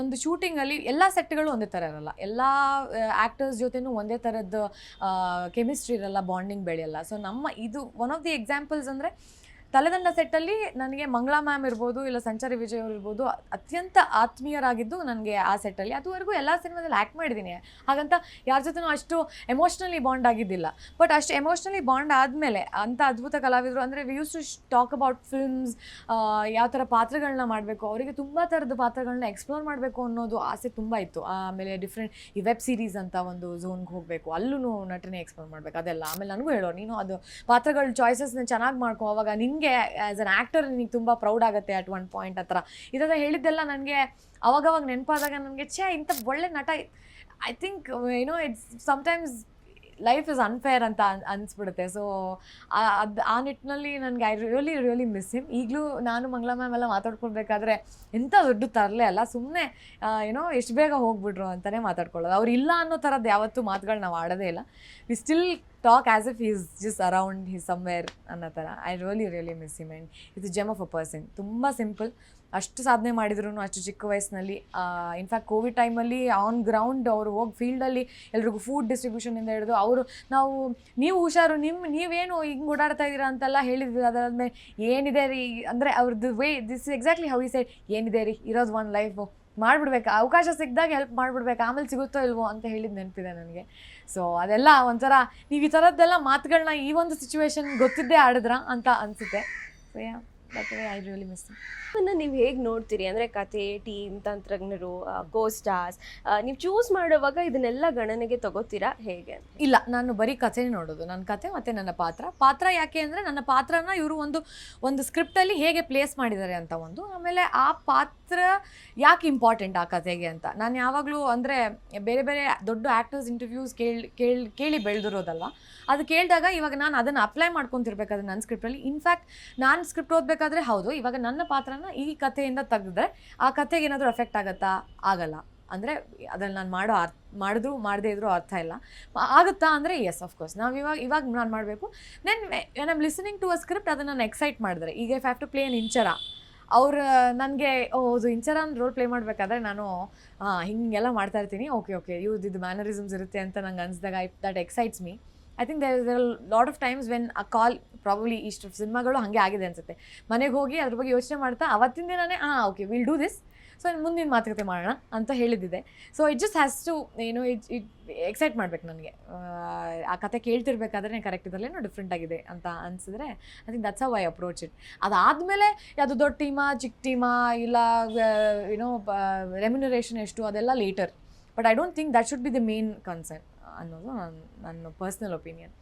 ಒಂದು ಶೂಟಿಂಗಲ್ಲಿ ಎಲ್ಲ ಸೆಟ್ಗಳು ಒಂದೇ ಥರ ಇರಲ್ಲ. ಎಲ್ಲ ಆ್ಯಕ್ಟರ್ಸ್ ಜೊತೆನೂ ಒಂದೇ ಥರದ್ದು ಕೆಮಿಸ್ಟ್ರಿ ಇರಲ್ಲ ಬಾಂಡಿಂಗ್ ಬೆಳೆಯಲ್ಲ. ಸೊ ನಮ್ಮ ಇದು ಒನ್ ಆಫ್ ದಿ ಎಕ್ಸಾಂಪಲ್ಸ್ ಅಂದರೆ ತಲೆದಂಡ ಸೆಟ್ಟಲ್ಲಿ ನನಗೆ ಮಂಗಳಾ ಮ್ಯಾಮ್ ಇರ್ಬೋದು ಇಲ್ಲ ಸಂಚಾರಿ ವಿಜಯ್ ಅವರು ಇರ್ಬೋದು ಅತ್ಯಂತ ಆತ್ಮೀಯರಾಗಿದ್ದು ನನಗೆ ಆ ಸೆಟ್ಟಲ್ಲಿ. ಅದುವರೆಗೂ ಎಲ್ಲ ಸಿನಿಮಾದಲ್ಲಿ ಆ್ಯಕ್ಟ್ ಮಾಡಿದ್ದೀನಿ. ಹಾಗಂತ ಯಾರ ಜೊತೆನೂ ಅಷ್ಟು ಎಮೋಷ್ನಲಿ ಬಾಂಡ್ ಆಗಿದ್ದಿಲ್ಲ. ಬಟ್ ಅಷ್ಟು ಎಮೋಷ್ನಲಿ ಬಾಂಡ್ ಆದಮೇಲೆ ಅಂಥ ಅದ್ಭುತ ಕಲಾವಿದರು ಅಂದರೆ we use to talk about films ಯಾವ ಥರ ಪಾತ್ರಗಳನ್ನ ಮಾಡಬೇಕು, ಅವರಿಗೆ ತುಂಬ ಥರದ ಪಾತ್ರಗಳನ್ನ ಎಕ್ಸ್ಪ್ಲೋರ್ ಮಾಡಬೇಕು ಅನ್ನೋದು ಆಸೆ ತುಂಬ ಇತ್ತು. ಆಮೇಲೆ ಡಿಫ್ರೆಂಟ್ ಈ ವೆಬ್ ಸೀರೀಸ್ ಅಂತ ಒಂದು ಝೋನ್ಗೆ ಹೋಗಬೇಕು ಅಲ್ಲೂ ನಟನೆ ಎಕ್ಸ್ಪ್ಲೋರ್ ಮಾಡಬೇಕು, ಅದೆಲ್ಲ. ಆಮೇಲೆ ನನಗೂ ಹೇಳೋ, ನೀನು ಅದು ಪಾತ್ರಗಳ ಚಾಯ್ಸಸ್ನ ಚೆನ್ನಾಗಿ ಮಾಡ್ಕೊ, ಅವಾಗ ನಿನಗೆ ಆ್ಯಸ್ ಅನ್ ಆ್ಯಕ್ಟರ್ ನಿಮಗೆ ತುಂಬ ಪ್ರೌಡ್ ಆಗುತ್ತೆ ಅಟ್ ಒನ್ ಪಾಯಿಂಟ್ ಹತ್ರ. ಇದೆಲ್ಲ ಹೇಳಿದ್ದೆಲ್ಲ ನನಗೆ ಅವಾಗವಾಗ ನೆನಪಾದಾಗ ನನಗೆ, ಛೇ, ಇಂಥ ಒಳ್ಳೆ ನಟ ಐ ಥಿಂಕ್ ಏನೋ it's sometimes life is unfair ಅಂತ ಅನ್- ಅನ್ಸ್ಬಿಡುತ್ತೆ. ಸೊ ಅದು, ಆ ನಿಟ್ಟಿನಲ್ಲಿ ನನಗೆ I really really miss him ಈಗಲೂ ನಾನು ಮಂಗಳ ಮ್ಯಾಮ್ ಎಲ್ಲ ಮಾತಾಡ್ಕೊಳ್ಬೇಕಾದ್ರೆ ಎಂಥ ದೊಡ್ಡ ತರಲೆ ಅಲ್ಲ ಸುಮ್ಮನೆ ಏನೋ ಎಷ್ಟು ಬೇಗ ಹೋಗ್ಬಿಟ್ರು ಅಂತಲೇ ಮಾತಾಡ್ಕೊಳ್ಳೋದು. ಅವ್ರು ಇಲ್ಲ ಅನ್ನೋ ಥರದ್ದು ಯಾವತ್ತೂ ಮಾತುಗಳು ನಾವು ಆಡೋದೇ ಇಲ್ಲ. We still talk as if is just around he somewhere ಅನ್ನೋ ಥರ. I really really miss him and ಇದು ಜಮ್ ಆಫ್ ಅ ಪರ್ಸನ್ ತುಂಬ ಸಿಂಪಲ್ ಅಷ್ಟು ಸಾಧನೆ ಮಾಡಿದ್ರು ಅಷ್ಟು ಚಿಕ್ಕ ವಯಸ್ಸಿನಲ್ಲಿ ಇನ್ಫ್ಯಾಕ್ಟ್ ಕೋವಿಡ್ ಟೈಮಲ್ಲಿ ಆನ್ ಗ್ರೌಂಡ್ ಅವರು ಹೋಗಿ ಫೀಲ್ಡಲ್ಲಿ ಎಲ್ರಿಗೂ ಫುಡ್ ಡಿಸ್ಟ್ರಿಬ್ಯೂಷನಿಂದ ಹಿಡಿದು ಅವರು ನಾವು, ನೀವು ಹುಷಾರು ನಿಮ್ಮ ನೀವೇನು ಹಿಂಗೆ ಓಡಾಡ್ತಾ ಇದ್ದೀರಾ ಅಂತೆಲ್ಲ ಹೇಳಿದ್ರು ಅದಾದ್ಮೇಲೆ ಏನಿದೆ ರೀ? ಅಂದರೆ ಅವ್ರದ್ದು ವೇ ದಿಸ್ ಎಕ್ಸಾಕ್ಟ್ಲಿ ಹೌ ಈ ಸೈಡ್ ಏನಿದೆ ರೀ? ಇರೋದು ಒಂದು ಲೈಫು ಮಾಡಿಬಿಡ್ಬೇಕು. ಅವಕಾಶ ಸಿಕ್ಕಿದಾಗ ಹೆಲ್ಪ್ ಮಾಡಿಬಿಡ್ಬೇಕು. ಆಮೇಲೆ ಸಿಗುತ್ತೋ ಇಲ್ವೋ ಅಂತ ಹೇಳಿದ್ದು ನೆನಪಿದೆ ನನಗೆ. ಸೊ ಅದೆಲ್ಲ ಒಂಥರ ನೀವು ಈ ಥರದ್ದೆಲ್ಲ ಮಾತುಗಳನ್ನ ಈ ಒಂದು ಸಿಚುವೇಶನ್ ಗೊತ್ತಿದ್ದೇ ಆಡಿದ್ರ ಅಂತ ಅನಿಸುತ್ತೆ. So yeah I really miss ನೀವು ಹೇಗೆ ನೋಡ್ತೀರಿ? ಅಂದರೆ ಕತೆ ಟೀಮ್ ತಂತ್ರಜ್ಞರು ಕೋ ಸ್ಟಾರ್ಸ್ ನೀವು ಚೂಸ್ ಮಾಡುವಾಗ ಇದನ್ನೆಲ್ಲ ಗಣನೆಗೆ ತಗೋತೀರಾ? ಹೇಗೆ ಇಲ್ಲ, ನಾನು ಬರೀ ಕಥೆನೇ ನೋಡೋದು. ನನ್ನ ಕತೆ ಮತ್ತು ನನ್ನ ಪಾತ್ರ. ಪಾತ್ರ ಯಾಕೆ ಅಂದರೆ ನನ್ನ ಪಾತ್ರನ ಇವರು ಒಂದು ಒಂದು ಸ್ಕ್ರಿಪ್ಟಲ್ಲಿ ಹೇಗೆ ಪ್ಲೇಸ್ ಮಾಡಿದ್ದಾರೆ ಅಂತ ಒಂದು. ಆಮೇಲೆ ಆ ಪಾತ್ರ ಯಾಕೆ ಇಂಪಾರ್ಟೆಂಟ್ ಆ ಕಥೆಗೆ ಅಂತ? ನಾನು ಯಾವಾಗಲೂ ಅಂದರೆ ಬೇರೆ ಬೇರೆ ದೊಡ್ಡ ಆ್ಯಕ್ಟರ್ಸ್ ಇಂಟರ್ವ್ಯೂಸ್ ಕೇಳಿ ಕೇಳಿ ಕೇಳಿ ಬೆಳೆದಿರೋದಲ್ವ ಅದು ಕೇಳಿದಾಗ ಇವಾಗ ನಾನು ಅದನ್ನು ಅಪ್ಲೈ ಮಾಡ್ಕೊತಿರ್ಬೇಕಾದ್ರೆ ನನ್ನ ಸ್ಕ್ರಿಪ್ಟಲ್ಲಿ ಇನ್ಫ್ಯಾಕ್ಟ್ ನಾನು ಸ್ಕ್ರಿಪ್ಟ್ ಓದಬೇಕಾದ್ರೆ ಹೌದು. ಇವಾಗ ನನ್ನ ಪಾತ್ರನ ಈ ಕಥೆಯಿಂದ ತೆಗೆದ್ರೆ ಆ ಕಥೆಗೆ ಏನಾದರೂ ಎಫೆಕ್ಟ್ ಆಗುತ್ತಾ? ಆಗಲ್ಲ. ಅಂದರೆ ಅದ್ರಲ್ಲಿ ನಾನು ಮಾಡೋ ಅರ್ಥ ಮಾಡಿದ್ರು ಮಾಡದೇ ಇದ್ರೂ ಅರ್ಥ ಇಲ್ಲ. ಆಗುತ್ತಾ? ಅಂದರೆ ಎಸ್ ಕೋರ್ಸ್ ನಾವು ಇವಾಗ ಇವಾಗ ನಾನು ಮಾಡಬೇಕು. Then I am listening to a script ಅದನ್ನು ನಾನು ಎಕ್ಸೈಟ್ ಮಾಡಿದ್ರೆ. ಈಗ I have to play an Inchara ಅವ್ರು, ನನಗೆ ಓದು ಇಂಚರ ರೋಲ್ ಪ್ಲೇ ಮಾಡಬೇಕಾದ್ರೆ ನಾನು ಹಿಂಗೆಲ್ಲ ಮಾಡ್ತಾ ಇರ್ತೀನಿ. ಓಕೆ ಓಕೆ ಇವ್ದು, ಇದು ಮ್ಯಾನರಿಸಮ್ಸ್ ಇರುತ್ತೆ ಅಂತ ನಂಗೆ ಅನಿಸಿದಾಗ I that excites me I think there there lot of times when a call probably ಇಷ್ಟು ಸಿನಿಮಾಗಳು ಹಾಗೆ ಆಗಿದೆ ಅನಿಸುತ್ತೆ. ಮನೆಗೆ ಹೋಗಿ ಅದ್ರ ಬಗ್ಗೆ ಯೋಚನೆ ಮಾಡ್ತಾ ಅವತ್ತಿನ ದಿನನೇ ಹಾಂ okay will do this so ಮುಂದಿನ ಮಾತುಕತೆ ಮಾಡೋಣ, ಅಂತ ಹೇಳಿದ್ದಿದೆ. So it just has to ಏನು ಇಟ್ ಇಟ್ ಎಕ್ಸೈಟ್ ಮಾಡ್ಬೇಕು ನನಗೆ. ಆ ಕತೆ ಕೇಳ್ತಿರ್ಬೇಕಾದ್ರೆ ಕರೆಕ್ಟ್ ಇದರಲ್ಲೇನೋ ಡಿಫ್ರೆಂಟ್ ಆಗಿದೆ ಅಂತ ಅನಿಸಿದ್ರೆ I think that's how I approach it ಅದಾದಮೇಲೆ ಯಾವುದು ದೊಡ್ಡ ಟೀಮಾ ಚಿಕ್ಕ ಟೀಮಾ ಇಲ್ಲ ಏನೋ ರೆಮ್ಯುನರೇಷನ್ ಎಷ್ಟು ಅದೆಲ್ಲ later but I don't think that should be the main concern ಅನ್ನೋದು ನನ್ನ ನನ್ನ ಪರ್ಸ್ನಲ್ ಒಪಿನಿಯನ್